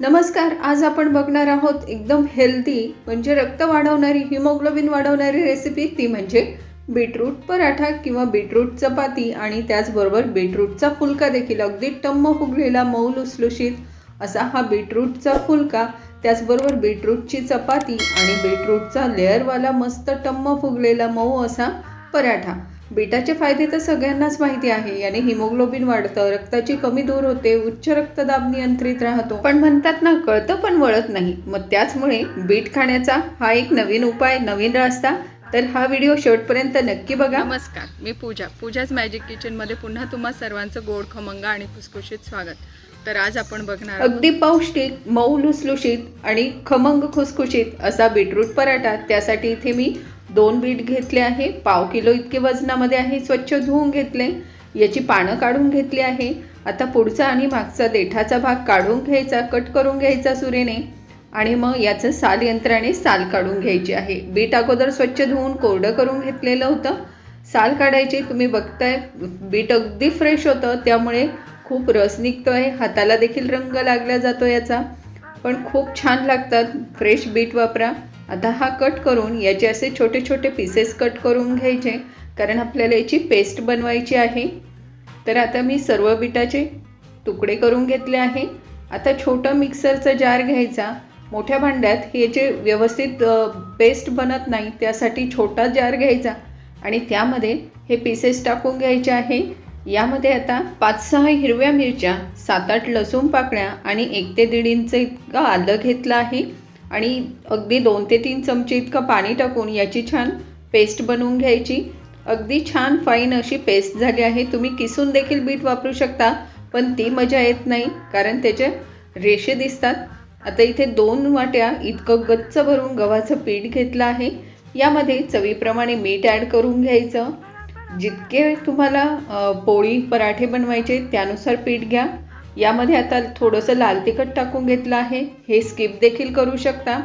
नमस्कार आज आपण बघणार आहोत एकदम हेल्दी म्हणजे रक्त वाढवणारी हिमोग्लोबिन वाढवणारी रेसिपी ती म्हणजे बीटरूट पराठा किंवा बीटरूट चपाती आणि त्याचबरोबर बीटरूटचा फुलका देखील. अगदी टम्म फुगलेला मऊ लुसलुशीत असा हा बीटरूटचा फुलका. त्याचबरोबर बीटरूटची चपाती आणि बीटरूटचा लेअरवाला मस्त टम्म फुगलेला मऊ असा पराठा. बीटाचे फायदे तर सगळ्यांनाच माहिती आहे. याने हिमोग्लोबिन वाढतं रक्ताची कमी दूर होते उच्च रक्तदाब नियंत्रित राहतो. पण म्हणतात ना कळतं पण वळत नाही. मग त्याचमुळे बीट खाण्याचा हा एक नवीन उपाय नवीन रस्ता. तर हा व्हिडिओ शेवटपर्यंत नक्की बघा. नमस्कार मी पूजा. पूजाच मॅजिक किचनमध्ये पुन्हा तुम्हा सर्वांचं गोड खमंग आणि खुसखुशीत स्वागत. तर आज आपण बघणार अगदी पौष्टिक मऊ लुसलुशीत आणि खमंग खुसखुशीत असा बीटरूट पराठा. त्यासाठी इथे मी दोन बीट घेतले आहे पाव किलो इतके वजनामध्ये आहे स्वच्छ धुवून घेतले याची पानं काढून घेतली आहे. आता पुढचा आणि मागचा देठाचा भाग काढून घ्यायचा कट करून घ्यायचा सुरेने आणि मग याचं साल यंत्राने साल काढून घ्यायची आहे. बीट अगोदर स्वच्छ धुवून कोरडं करून घेतलेलं होतं. साल काढायची तुम्ही बघताय बीट अगदी फ्रेश होतं त्यामुळे खूप रस निघतो आहे हाताला देखील रंग लागला जातो याचा. पण खूप छान लागतात फ्रेश बीट वापरा. आता हा कट करून याचे असे छोटे छोटे पीसेस कट करून घ्यायचे. कारण आपल्याला याची पेस्ट बनवायची आहे. तर आता मी सर्व बिटाचे तुकडे करून घेतले आहे. आता छोटा मिक्सरचा जार घ्यायचा. मोठ्या भांड्यात याचे व्यवस्थित पेस्ट बनत नाही त्यासाठी छोटा जार घ्यायचा. आणि त्यामध्ये हे पीसेस टाकून घ्यायचे आहे. यामध्ये आता पाच सहा हिरव्या मिरच्या सात आठ लसूण पाकळ्या आणि एक ते दीड इंच इतकं आलं घेतलं आहे. आणि अगदी दोन ते तीन चमचे इतकं पाणी टाकून याची छान पेस्ट बनवून घ्यायची. अगदी छान फाईन अशी पेस्ट झाली आहे. तुम्ही किसून देखील बीट वापरू शकता पण ती मजा येत नाही कारण त्याचे रेषे दिसतात. आता इथे दोन वाट्या इतकं गच्च भरून गव्हाचं पीठ घेतलं आहे. यामध्ये चवीप्रमाणे मीठ ॲड करून घ्यायचं. जितके तुम्हाला पोळी पराठे बनवायचे त्यानुसार पीठ घ्या. यामध्ये आता थोडंसं लाल तिखट टाकून घेतलं आहे. हे स्किप देखील करू शकता.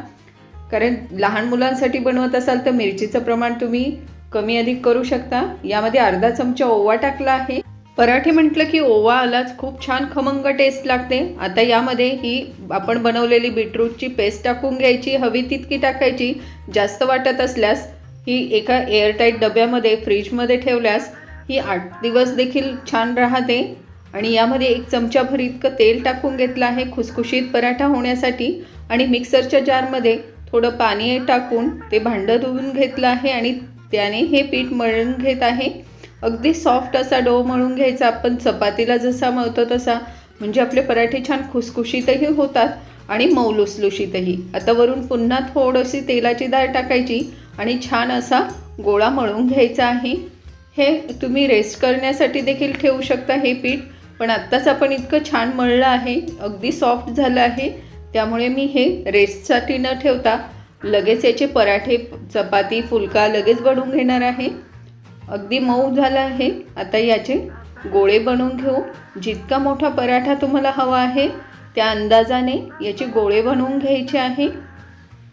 कारण लहान मुलांसाठी बनवत असाल तर मिरचीचं प्रमाण तुम्ही कमी अधिक करू शकता. यामध्ये अर्धा चमचा ओवा टाकला आहे. पराठे म्हटलं की ओवा आलाच खूप छान खमंग टेस्ट लागते. आता यामध्ये ही आपण बनवलेली बीटरूटची पेस्ट टाकून घ्यायची हवी तितकी टाकायची. जास्त वाटत असल्यास ही एका एअरटाईट डब्यामध्ये फ्रीजमध्ये ठेवल्यास ही आठ दिवस देखील छान राहते. आणि यामध्ये एक चमचाभर इतकं तेल टाकून घेतलं आहे खुसखुशीत पराठा होण्यासाठी. आणि मिक्सरच्या जारमध्ये थोडं पाणी टाकून ते भांडं धुवून घेतलं आहे आणि त्याने हे पीठ मळून घेत आहे. अगदी सॉफ्ट असा डो मळून घ्यायचा. आपण चपातीला जसा मळतो तसा. म्हणजे आपले पराठे छान खुसखुशीतही होतात आणि मौलुसलुशीतही. आता वरून पुन्हा थोडीशी तेलाची डाळ टाकायची आणि छान असा गोळा मळून घ्यायचा आहे. हे तुम्ही रेस्ट करण्यासाठी देखील ठेवू शकता हे पीठ. पण आत्ताच आपण इतकं छान मळलं आहे अगदी सॉफ्ट झालं आहे. त्यामुळे मी हे रेस्टसाठी न ठेवता लगेच याचे पराठे चपाती फुलका लगेच बनवून घेणार आहे. अगदी मऊ झालं आहे. आता याचे गोळे बनवून घेऊ. जितका मोठा पराठा तुम्हाला हवा आहे त्या अंदाजाने याचे गोळे बनवून घ्यायचे आहे.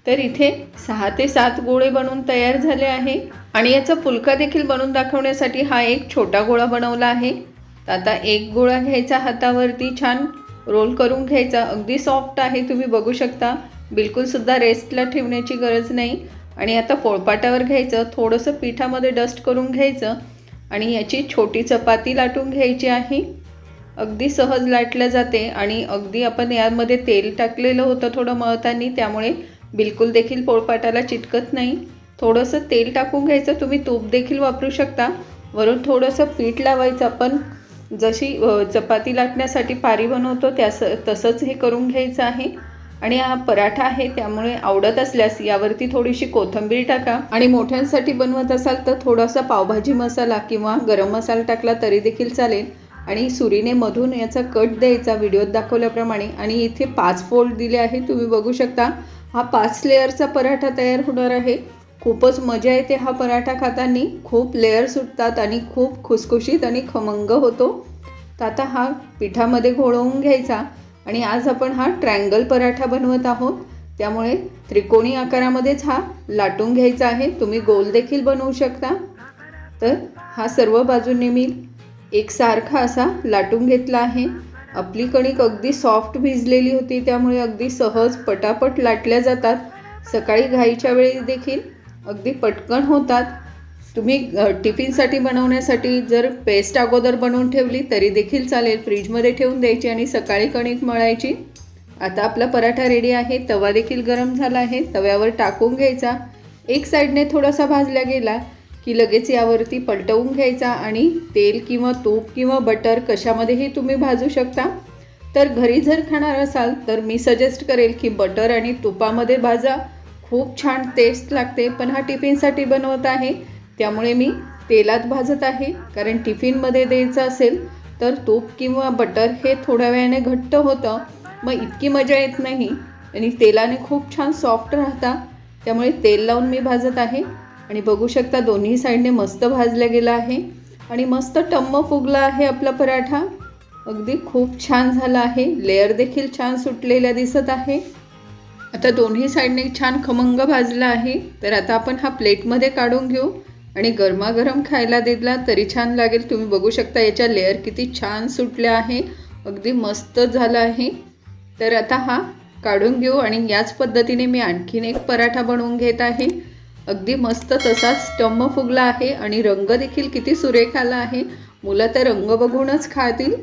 तर इथे सहा ते सात गोळे बनवून तयार झाले आहे. आणि याचा फुलका देखील बनवून दाखवण्यासाठी हा एक छोटा गोळा बनवला आहे. तर आता एक गोळा घ्यायचा हातावरती छान रोल करून घ्यायचा. अगदी सॉफ्ट आहे तुम्ही बघू शकता. बिलकुलसुद्धा रेस्टला ठेवण्याची गरज नाही. आणि आता पोळपाटावर घ्यायचं थोडंसं पिठामध्ये डस्ट करून घ्यायचं. आणि याची छोटी चपाती लाटून घ्यायची आहे. अगदी सहज लाटलं जाते आणि अगदी आपण यामध्ये तेल टाकलेलं होतं थोडं मळताना त्यामुळे बिलकुल देखील पोळपाटाला चिटकत नाही. थोडंसं तेल टाकून घ्यायचं तुम्ही तूप देखील वापरू शकता. वरून थोडंसं पीठ लावायचं आपण. जशी चपाती लाटण्यासाठी पारी बनवतो त्यास तसंच हे करून घ्यायचं आहे. आणि हा पराठा आहे त्यामुळे आवडत असल्यास यावरती थोडीशी कोथिंबीर टाका. आणि मोठ्यांसाठी बनवत असाल तर थोडासा पावभाजी मसाला किंवा गरम मसाला टाकला तरी देखील चालेल. आणि सुरीने मधून याचा कट द्यायचा व्हिडिओत दाखवल्याप्रमाणे. आणि इथे पाच फोल्ड दिले आहे तुम्ही बघू शकता. हा पाच लेअरचा पराठा तयार होणार आहे. खूपच मजा येते हा पराठा खाताना. खूप लेअर सुटतात आणि खूप खुसखुशीत आणि खमंग होतो. तर आता हा पिठामध्ये घोळवून घ्यायचा आणि आज आपण हा ट्रँगल पराठा बनवत आहोत. त्यामुळे त्रिकोणी आकारामध्येच हा लाटून घ्यायचा आहे. तुम्ही गोल देखील बनवू शकता. तर हा सर्व बाजूने मी एकसारखा असा लाटून घेतला आहे. आपली कणिक अगदी सॉफ्ट भिजलेली होती त्यामुळे अगदी सहज पटापट लाटल्या जातात. सकाळी घाईच्या वेळी देखील अगदी पटकन होतात. तुम्ही टिफिनसाठी बनवण्यासाठी जर पेस्ट अगोदर बनवून ठेवली तरी देखील चालेल. फ्रीजमध्ये ठेवून द्यायची आणि सकाळी कणिक मळायची. आता आपला पराठा रेडी आहे. तवा देखील गरम झाला आहे. तव्यावर टाकून घ्यायचा. एक साईडने थोडासा भाजला गेला की लगेच यावरती पलटवून घ्यायचा आणि तेल किंवा तूप किंवा बटर कशामध्येही तुम्ही भाजू शकता. तर घरी जर खाणार असाल तर मी सजेस्ट करेल की बटर आणि तुपामध्ये भाजा. खूप छान टेस्ट लागते पण हा टिफिनसाठी बनवत आहे. त्यामुळे मी तेलात भाजत आहे. कारण टिफिनमध्ये द्यायचं असेल तर तूप किंवा बटर हे थोड्या वेळाने घट्ट होतं. मग इतकी मजा येत नाही. आणि तेलाने खूप छान सॉफ्ट राहता. त्यामुळे तेल लावून मी भाजत आहे. आणि बघू शकता दोन्ही साईडने मस्त भाजला गेला आहे. आणि मस्त टम्म फुगला आहे आपला पराठा. अगदी खूप छान झाला आहे. लेअर देखील छान सुटलेल्या दिसत आहे. आता दोन्ही साईडने छान खमंग भाजला आहे. तर आता आपण हा प्लेटमध्ये काढून घेऊ. आणि गरमागरम खायला दिला तरी छान लागेल. तुम्ही बघू शकता याच्या लेअर किती छान सुटल्या आहे. अगदी मस्त झालं आहे. तर आता हा काढून घेऊ आणि याच पद्धतीने मी आणखीन एक पराठा बनवून घेत आहे. अगदी मस्त तसाच टम्म फुगला आहे आणि रंग देखील किती सुरेख आला आहे. मुलं तर रंग बघूनच खातील.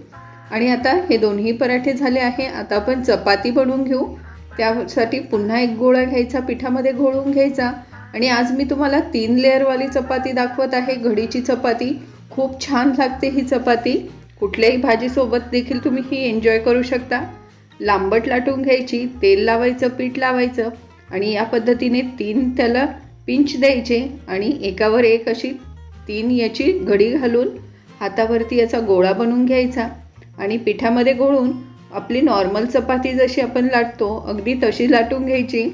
आणि आता हे दोन्ही पराठे झाले आहे. आता आपण चपाती बनवून घेऊ. त्यासाठी पुन्हा एक गोळा घ्यायचा पिठामध्ये घोळून घ्यायचा. आणि आज मी तुम्हाला तीन लेअरवाली चपाती दाखवत आहे. घडीची चपाती खूप छान लागते ही चपाती. कुठल्याही भाजीसोबत देखील तुम्ही ही एन्जॉय करू शकता. लांबट लाटून घ्यायची तेल लावायचं पीठ लावायचं आणि या पद्धतीने तीन त्याला पिंच द्यायचे आणि एकावर एक अशी तीन याची घडी घालून हातावरती याचा गोळा बनवून घ्यायचा आणि पिठामध्ये घोळून आपली नॉर्मल चपाती जशी आपण लाटतो अगदी तशी लाटून घ्यायची.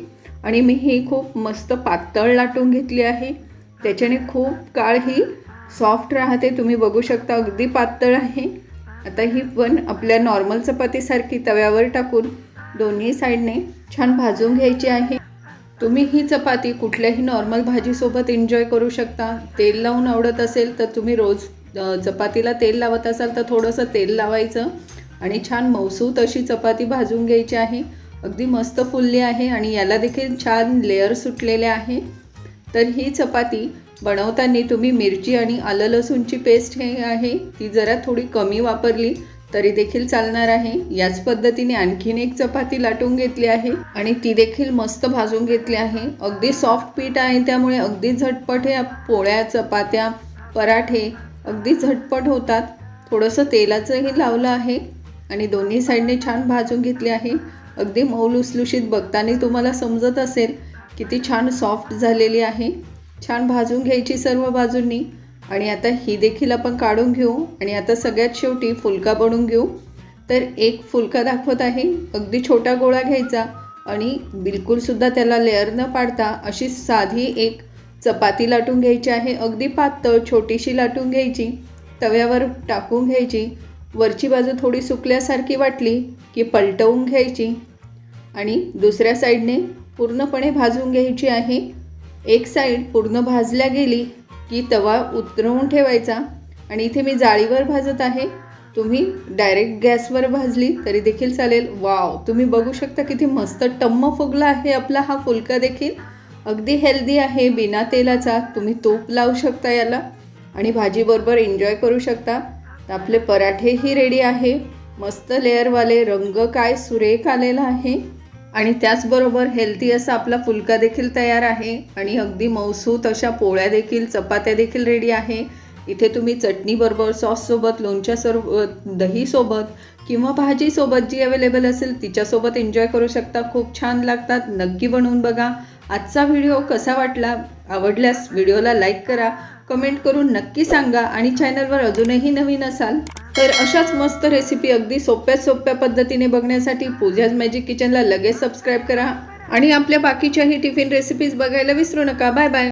आणि मी ही खूप मस्त पातळ लाटून घेतली आहे. त्याच्याने खूप काळ ही सॉफ्ट राहते. तुम्ही बघू शकता अगदी पातळ आहे. आता ही पण आपल्या नॉर्मल चपातीसारखी तव्यावर टाकून दोन्ही साईडने छान भाजून घ्यायची आहे. तुम्ही ही चपाती कुठल्याही नॉर्मल भाजीसोबत एन्जॉय करू शकता. तेल लावून आवडत असेल तर तुम्ही रोज चपातीला तेल लावत असाल तर थोडंसं तेल लावायचं. आणि छान मौसूत अशी चपाती भाजून घ्यायची आहे. अगदी मस्त फुलली आहे आणि याला देखील छान लेअर सुटलेले आहे. तर ही चपाती बनवताना तुम्ही मिरची आणि आलं लसूणची पेस्ट हे आहे ती जरा थोडी कमी वापरली तरी देखील चालणार आहे. याच पद्धतीने आणखीन एक चपाती लाटून घेतली आहे आणि ती देखील मस्त भाजून घेतली आहे. अगदी सॉफ्ट पीठ आहे त्यामुळे अगदी झटपट हे पोळ्या चपात्या पराठे अगदी झटपट होतात. थोडंसं तेलाचंही लावलं आहे. आणि दोन्ही साईडने छान भाजून घेतली आहे. अगदी मऊ लुसलुशीत बघताना तुम्हाला समजत असेल किती छान सॉफ्ट झालेली आहे. छान भाजून घ्यायची सर्व बाजूंनी. आणि आता ही देखील आपण काढून घेऊ. आणि आता सगळ्यात शेवटी फुलका बनवून घेऊ. तर एक फुलका दाखवत आहे. अगदी छोटा गोळा घ्यायचा आणि बिलकुलसुद्धा त्याला लेअर न पाडता अशी साधी एक चपाती लाटून घ्यायची आहे. अगदी पातळ छोटीशी लाटून घ्यायची. तव्यावर टाकून घ्यायची. वरची बाजू थोडी सुकल्यासारखी वाटली की पलटवून घ्यायची. आणि दुसऱ्या साईडने पूर्णपणे भाजून घ्यायची आहे. एक साईड पूर्ण भाजल्या गेली की तवा उतरवून ठेवायचा. आणि इथे मी जाळीवर भाजत आहे. तुम्ही डायरेक्ट गॅसवर भाजली तरी देखील चालेल. वाव! तुम्ही बघू शकता किती मस्त टम्म फुगला आहे आपला हा फुलका देखील. अगदी हेल्दी आहे बिना तेलाचा. तुम्ही तूप लावू शकता याला. आणि भाजीबरोबर एन्जॉय करू शकता. तर आपले पराठेही रेडी आहे. मस्त लेअरवाले रंग काय सुरेख आलेला आहे. आणि त्याचबरोबर हेल्दी असा आपला फुलका देखील तयार आहे. आणि अगदी मौसूत अशा पोळ्या देखील चपात्या देखील रेडी आहे. इथे तुम्ही चटणीबरोबर सॉससोबत लोणच्यासोबत दहीसोबत किंवा भाजीसोबत जी अवेलेबल असेल तिच्यासोबत एन्जॉय करू शकता. खूप छान लागतात. नक्की बनवून बघा. आजचा व्हिडिओ कसा वाटला आवडल्यास व्हिडिओला लाईक करा कमेंट करून नक्की सांगा आणि चॅनलवर अजूनही नवीन असाल तर अशाच मस्त रेसिपी अगदी सोप्या सोप्या पद्धतीने बघण्यासाठी पूजाज मॅजिक किचनला लगेच सबस्क्राईब करा आणि आपल्या बाकीच्याही टिफिन रेसिपीज बघायला विसरू नका. Bye bye